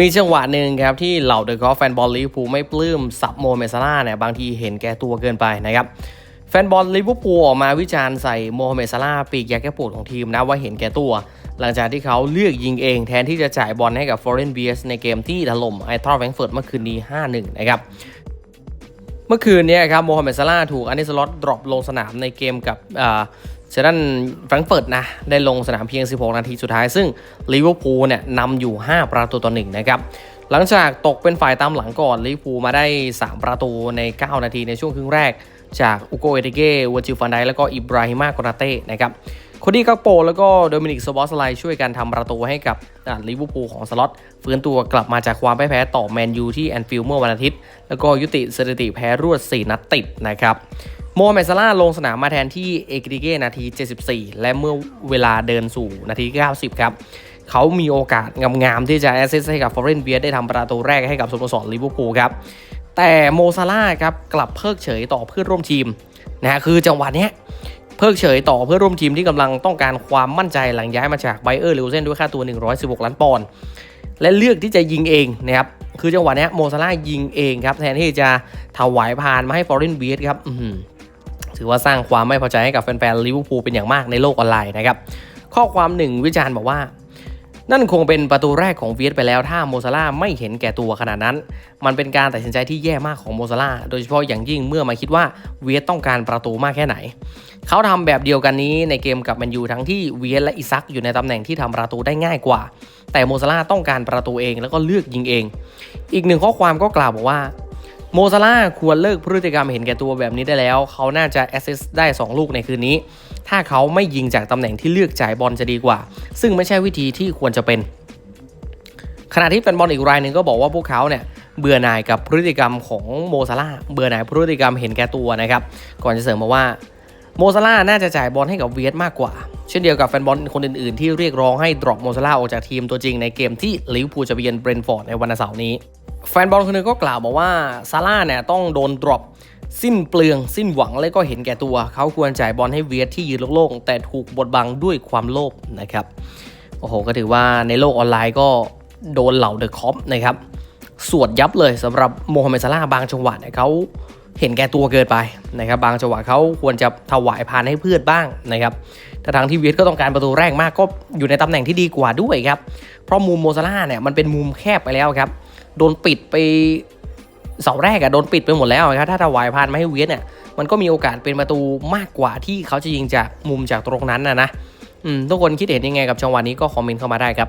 มีจังหวะหนึ่งครับที่เหล่าเดอะกอล์ฟแฟนบอลลิเวอร์พูลไม่ปลื้มสับโมเมซาร่าเนี่ยบางทีเห็นแก่ตัวเกินไปนะครับแฟนบอลลิเวอร์พูลออกมาวิจารณ์ใส่โมฮัมเหม็ดซาร่าปีกยักแก้ปวดของทีมนะว่าเห็นแก่ตัว หลังจากที่เขาเลือกยิงเองแทนที่จะจ่ายบอลให้กับฟอร์เรนเบียสในเกมที่ถล่มไอทรอแฟรงเฟิร์ตเมื่อคืนนี้ 5-1 นะครับเมื่อคืนนี้ครับโมฮัมเหม็ดซาร่าถูกอันนิสลอตดรอปลงสนามในเกมกับอ่า เซดันแฟรงเฟิร์ตนะได้ลงสนามเพียง 16 นาทีสุดท้าย ซึ่งลิเวอร์พูลเนี่ยนำอยู่ 5 ประตูต่อหนึ่งนะครับหลังจากตกเป็นฝ่ายตามหลังก่อนลิเวอร์พูลมาได้ 3 ประตูใน 9 นาทีในช่วงครึ่งแรก จากอุโกเอเตเก้วอจิฟันไดแล้วก็อิบราฮิมากนาเต้นะครับโคดี้กักโปแล้วก็โดมินิกสบอสไลช่วยกันทำประตูให้กับลิเวอร์พูลของสล็อตฟื้นตัวกลับมาจากความแพ้ต่อแมนยูที่แอนฟิลด์เมื่อวันอาทิตย์ แล้วก็ยุติสถิติแพ้รวด 4 นัดติดนะครับ โมฮัมเหม็ดซาร่าลงสนามมาแทนที่เอกริเกนาที 74 และเมื่อเวลาเดินสู่นาที 90 ครับ เขามีโอกาสงามๆที่จะแอสซิสต์ให้กับฟอร์เรนเบียได้ทำประตูแรกให้กับสโมสรลิเวอร์พูลครับ แต่โมซาร่าครับกลับเพิกเฉยต่อเพื่อนร่วมทีมนะฮะคือจังหวะเนี้ยเพิกเฉยต่อเพื่อนร่วมทีมที่กำลังต้องการความมั่นใจหลังย้ายมาจากไบเออร์ลิวเซนด้วยค่าตัว 116 ล้านปอนด์และเลือกที่จะยิงเองนะครับคือจังหวะเนี้ยโมซาร่าหยิงเองครับแทนที่จะถวายพานมาให้ฟอร์เรนเบียครับอื ถือว่าสร้างความไม่พอใจให้กับแฟนๆลิเวอร์พูลเป็นอย่างมากในโลกออนไลน์นะครับ ข้อความหนึ่งวิจารณ์บอกว่า นั่นคงเป็นประตูแรกของเวียดไปแล้ว ถ้าโมซาร่าไม่เห็นแก่ตัวขนาดนั้น มันเป็นการตัดสินใจที่แย่มากของโมซาร่าโดยเฉพาะอย่างยิ่งเมื่อมาคิดว่าเวียดต้องการประตูมากแค่ไหน เขาทำแบบเดียวกันนี้ในเกมกับแมนยูทั้งที่เวียดและอิซักอยู่ในตำแหน่งที่ทำประตูได้ง่ายกว่า แต่โมซาร่าต้องการประตูเองแล้วก็เลือกยิงเอง อีกหนึ่งข้อความก็กล่าวบอกว่า โมซาร่าควรเลิกพฤติกรรมเห็นแก่ตัวแบบนี้ได้แล้ว เขาน่าจะแอสซิสได้ 2 ลูกในคืนนี้ ถ้าเขาไม่ยิงจากตำแหน่งที่เลือกจ่ายบอลจะดีกว่า ซึ่งไม่ใช่วิธีที่ควรจะเป็น ขณะที่แฟนบอลอีกรายหนึ่งก็บอกว่าพวกเขาเนี่ยเบื่อหน่ายกับพฤติกรรมของโมซาร่าเบื่อหน่ายพฤติกรรมเห็นแก่ตัวนะครับ ก่อนจะเสริมมาว่าโมซาร่าน่าจะจ่ายบอลให้กับเวียดมากกว่า เช่นเดียวกับแฟนบอลคนอื่นๆ ที่เรียกร้องให้ดรอปโมซาร่าออกจากทีมตัวจริงในเกมที่ลิเวอร์พูลจะไปเยือนเบรนท์ฟอร์ดในวันเสาร์นี้ แฟนบอลคนหนึงก็กล่าวบอกว่าซาร่าเนี่ยต้องโดนดรอปสิ้นเปลืองสิ้นหวังและก็เห็นแก่ตัว เขาควรจ่ายบอลให้เวียดที่ยืนโล่งๆแต่ถูกบดบังด้วยความโลภนะครับโอ้โหก็ถือว่าในโลกออนไลน์ก็โดนเหล่าเดอะคอปนะครับสวดยับเลยสำหรับโมฮัมเหม็ดซาร่าบางจังหวะเนี่ยเขาเห็นแก่ตัวเกินไปนะครับบางจังหวะเขาควรจะถวายพานให้เพื่อนบ้างนะครับแต่ทางที่เวียดก็ต้องการประตูแรกมากก็อยู่ในตำแหน่งที่ดีกว่าด้วยครับเพราะมุมโมซาร่าเนี่ยมันเป็นมุมแคบไปแล้วครับ โดนปิดไปเสาแรกอะโดนปิดไปหมดแล้วครับถ้าถวายพานมาให้เวียดเนี่ยมันก็มีโอกาสเป็นประตูมากกว่าที่เขาจะยิงจากมุมจากตรงนั้นนะนะทุกคนคิดเห็นยังไงกับจังหวะนี้ก็คอมเมนต์เข้ามาได้ครับ